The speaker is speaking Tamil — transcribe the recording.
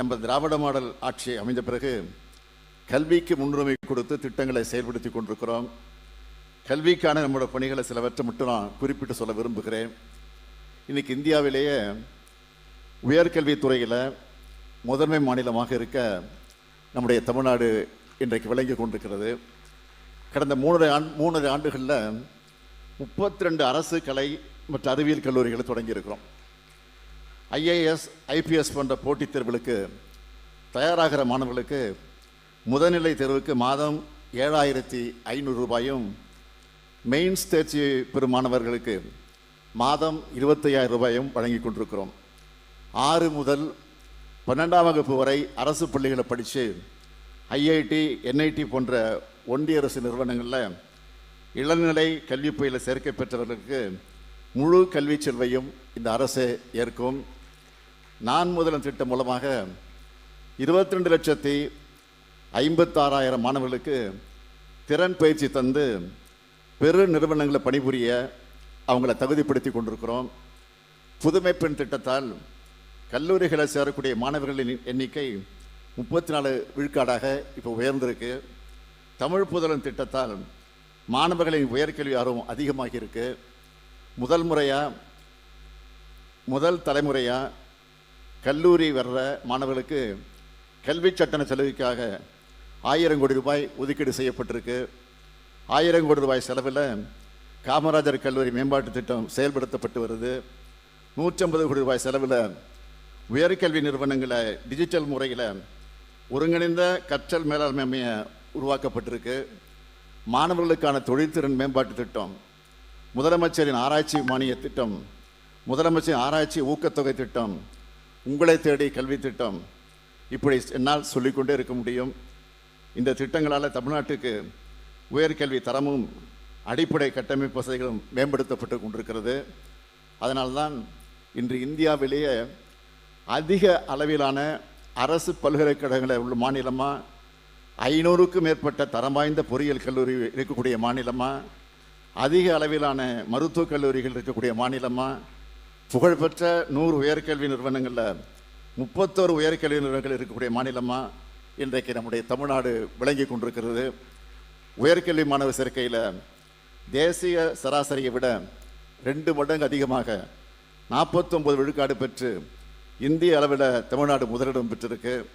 நம்ம திராவிட மாடல் ஆட்சி அமைந்த பிறகு கல்விக்கு முன்னுரிமை கொடுத்து திட்டங்களை செயல்படுத்தி கொண்டிருக்கிறோம். கல்விக்கான நம்மளோட பணிகளை சிலவற்றை மட்டும் நான் குறிப்பிட்டு சொல்ல விரும்புகிறேன். இன்றைக்கி இந்தியாவிலேயே உயர்கல்வித்துறையில் முதன்மை மாநிலமாக இருக்க நம்முடைய தமிழ்நாடு இன்றைக்கு விளங்கி கொண்டிருக்கிறது. கடந்த மூணரை ஆண் மூணரை ஆண்டுகளில் முப்பத்தி ரெண்டு அரசு கலை மற்றும் அறிவியல் கல்லூரிகளை தொடங்கியிருக்கிறோம். ஐஏஎஸ் ஐபிஎஸ் போன்ற போட்டித் தேர்வுகளுக்கு தயாராகிற மாணவர்களுக்கு முதல்நிலை தேர்வுக்கு மாதம் ஏழாயிரத்தி ஐநூறு ரூபாயும் மெயின்ஸ் தேர்ச்சி பெறும் மாணவர்களுக்கு மாதம் இருபத்தையாயிரம் ரூபாயும் வழங்கி கொண்டிருக்கிறோம். ஆறு முதல் பன்னெண்டாம் வகுப்பு வரை அரசு பள்ளிகளை படித்து ஐஐடி என்ஐடி போன்ற ஒன்றிய அரசு நிறுவனங்களில் இளநிலை கல்வி பயில சேர்க்கை பெற்றவர்களுக்கு முழு கல்வி செல்வையும் இந்த அரசு ஏற்கும். நான் முதலன் திட்டம் மூலமாக இருபத்தி ரெண்டு லட்சத்தி ஐம்பத்தாறாயிரம் மாணவர்களுக்கு திறன் பயிற்சி தந்து பெரு நிறுவனங்களை பணிபுரிய அவங்கள தகுதிப்படுத்தி கொண்டிருக்கிறோம். புதுமை பெண் திட்டத்தால் கல்லூரிகளை சேரக்கூடிய மாணவர்களின் எண்ணிக்கை முப்பத்தி நாலு விழுக்காடாக இப்போ உயர்ந்திருக்கு. தமிழ் புதலன் திட்டத்தால் மாணவர்களின் உயர்கல்வி ஆர்வம் அதிகமாகியிருக்கு. முதல் முறையாக முதல் தலைமுறையாக கல்லூரி வர்ற மாணவர்களுக்கு கல்வி சட்டண செலவுக்காக ஆயிரம் கோடி ரூபாய் ஒதுக்கீடு செய்யப்பட்டிருக்கு. ஆயிரம் கோடி ரூபாய் செலவில் காமராஜர் கல்லூரி மேம்பாட்டு திட்டம் செயல்படுத்தப்பட்டு வருது. நூற்றம்பது கோடி ரூபாய் செலவில் உயர்கல்வி நிறுவனங்களை டிஜிட்டல் முறையில் ஒருங்கிணைந்த கற்றல் மேலாண்மை உருவாக்கப்பட்டிருக்கு. மாணவர்களுக்கான தொழில்திறன் மேம்பாட்டு திட்டம் முதலமைச்சரின் ஆராய்ச்சி மானிய திட்டம் முதலமைச்சரின் ஆராய்ச்சி ஊக்கத்தொகை திட்டம் உங்களை தேடி கல்வி திட்டம் இப்படி என்னால் சொல்லிக்கொண்டே இருக்க முடியும். இந்த திட்டங்களால் தமிழ்நாட்டுக்கு உயர்கல்வி தரமும் அடிப்படை கட்டமைப்பு வசதிகளும் மேம்படுத்தப்பட்டு கொண்டிருக்கிறது. அதனால்தான் இன்று இந்தியாவிலேயே அதிக அளவிலான அரசு பல்கலைக்கழகங்களை உள்ள மாநிலமாக ஐநூறுக்கும் மேற்பட்ட தரம் வாய்ந்த பொறியியல் கல்லூரி இருக்கக்கூடிய மாநிலமாக அதிக அளவிலான மருத்துவக் கல்லூரிகள் இருக்கக்கூடிய மாநிலமாக புகழ்பெற்ற நூறு உயர்கல்வி நிறுவனங்களில் முப்பத்தோரு உயர்கல்வி நிறுவனங்கள் இருக்கக்கூடிய மாநிலமாக இன்றைக்கு நம்முடைய தமிழ்நாடு விளங்கி கொண்டிருக்கிறது. உயர்கல்வி மாணவர் சேர்க்கையில் தேசிய சராசரியை விட ரெண்டு மடங்கு அதிகமாக நாற்பத்தொம்பது விழுக்காடு பெற்று இந்திய அளவில் தமிழ்நாடு முதலிடம் பெற்றிருக்கு.